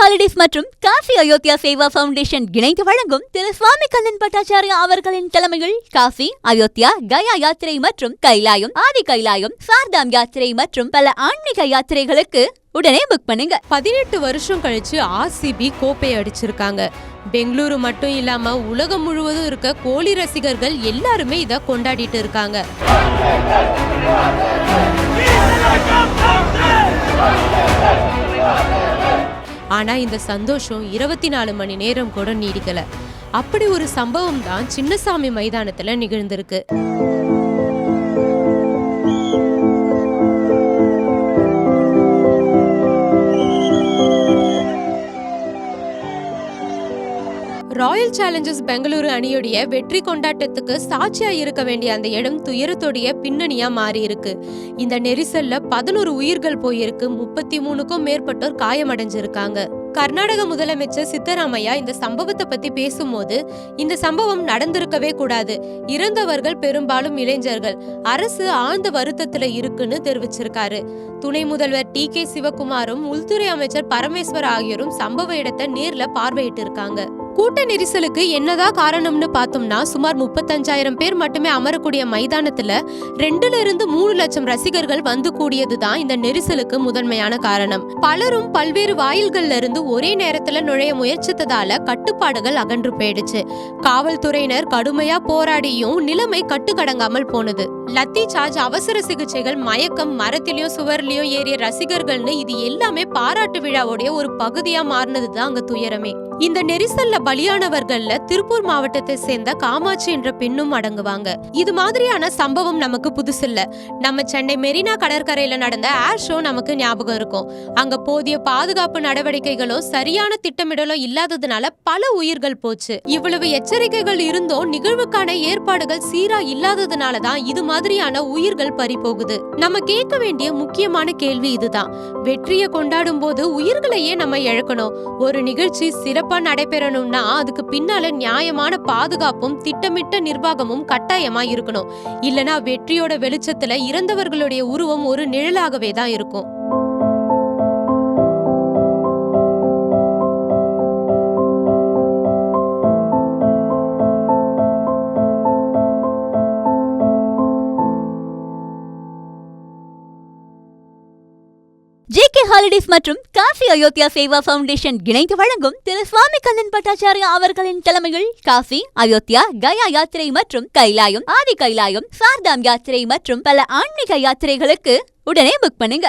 Holidays மற்றும் Kashi Ayodhya Seva foundation இணைந்து வழங்கும் திரு சுவாமி கண்ணன் பட்டாச்சாரியா அவர்களின் தலைமையில் காசி அயோத்தியா கயா யாத்திரை மற்றும் கைலாயம் ஆதி கைலாயம் சார்தாம் யாத்திரை மற்றும் பல ஆன்மீக யாத்திரைகளுக்கு உடனே புக் பண்ணுங்க. பதினெட்டு வருஷம் கழிச்சு ஆர்சிபி கோப்பை அடிச்சிருக்காங்க. பெங்களூரு மட்டும் இல்லாம உலகம் முழுவதும் இருக்க கோலி ரசிகர்கள் எல்லாருமே இதை கொண்டாடிட்டு இருக்காங்க. ஆனால் இந்த சந்தோஷம் இருபத்தி நாலு மணி நேரம் கூட நீடிக்கல. அப்படி ஒரு சம்பவம் தான் சின்னசாமி மைதானத்துல நிகழ்ந்திருக்கு. ராயல் சேலஞ்சர்ஸ் பெங்களூரு அணியுடைய வெற்றி கொண்டாட்டத்துக்கு சாட்சியா இருக்க வேண்டிய அந்த இடம் துயரத்துடைய பின்னணியா மாறி இருக்கு இந்த நெரிசல்ல பதினோரு உயிர்கள் போயிருக்கு. முப்பத்தி மூணுக்கும் மேற்பட்டோர் காயமடைஞ்சிருக்காங்க. கர்நாடக முதலமைச்சர் சித்தராமையா இந்த சம்பவத்தை பத்தி பேசும்போது இந்த சம்பவம் நடந்திருக்கவே கூடாது. இறந்தவர்கள் பெரும்பாலும் இளைஞர்கள். அரசு ஆழ்ந்த வருத்தத்துல இருக்குன்னு தெரிவிச்சிருக்காரு. துணை முதல்வர் டி கே சிவகுமாரும் உள்துறை அமைச்சர் பரமேஸ்வர் ஆகியோரும் சம்பவ இடத்தை நேர்ல பார்வையிட்டு இருக்காங்க கூட்ட நெரிசலுக்கு என்னதான் காரணம்னு பார்த்தோம்னா சுமார் முப்பத்தஞ்சாயிரம் பேர் மட்டுமே அமரக்கூடிய மைதானத்துல ரெண்டுல இருந்து மூணு லட்சம் ரசிகர்கள் வந்து கூடியதுதான் இந்த நெரிசலுக்கு முதன்மையான காரணம். பலரும் பல்வேறு வாயில்கள்ல இருந்து ஒரே நேரத்துல நுழைய முயற்சித்ததால கட்டுப்பாடுகள் அகன்று போயிடுச்சு. காவல்துறையினர் கடுமையா போராடியும் நிலைமை கட்டுக்கடங்காமல் போனது. லத்தி சார்ஜ் அவசர சிகிச்சைகள் மயக்கம் மரத்திலயும் சுவர்லயும் ஏறிய ரசிகர்கள்னு இது எல்லாமே பாராட்டு விழாவுடைய ஒரு பகுதியா மாறினதுதான் அங்க துயரமே. இந்த நெரிசல்ல பலியானவர்கள்ல திருப்பூர் மாவட்டத்தை சேர்ந்த காமாட்சி என்ற பெண்ணும் அடங்குவாங்க. இது மாதிரியான சம்பவம் நமக்கு புதுசில்ல நம்ம சென்னை மெரினா கடற்கரையில நடந்த ஏர் ஷோ நமக்கு ஞாபகம் இருக்கும். அங்க போதிய பாதுகாப்பு நடவடிக்கைகளும் சரியான திட்டமிடலும் இல்லாததுனால பல உயிர்கள் போச்சு. இவ்வளவு எச்சரிக்கைகள் இருந்தும் நிகழ்வுக்கான ஏற்பாடுகள் சீரா இல்லாததுனால தான் இது மாதிரியான உயிர்கள் பறி போகுது. நம்ம கேட்க வேண்டிய முக்கியமான கேள்வி இதுதான். வெற்றியை கொண்டாடும் போது உயிர்களையே நம்ம இழக்கணும். ஒரு நிகழ்ச்சி சிறப்பா நடைபெறணும்னா அதுக்கு பின்னால நியாயமான பாதுகாப்பும் திட்டமிட்ட நிர்வாகமும் கட்டாயமா இருக்கணும். இல்லனா வெற்றியோட வெளிச்சத்துல இறந்தவர்களுடைய உருவம் ஒரு நிழலாகவே தான் இருக்கும். ஹாலிடேஸ் மற்றும் காசி அயோத்தியா சேவா ஃபவுண்டேஷன் இணைந்து வழங்கும் திரு சுவாமி கண்ணன் பட்டாச்சாரியா அவர்களின் தலைமையில் காசி அயோத்தியா கயா யாத்திரை மற்றும் கைலாயம் ஆதி கைலாயம் சார்தாம் யாத்திரை மற்றும் பல ஆன்மீக யாத்திரைகளுக்கு உடனே புக் பண்ணுங்க.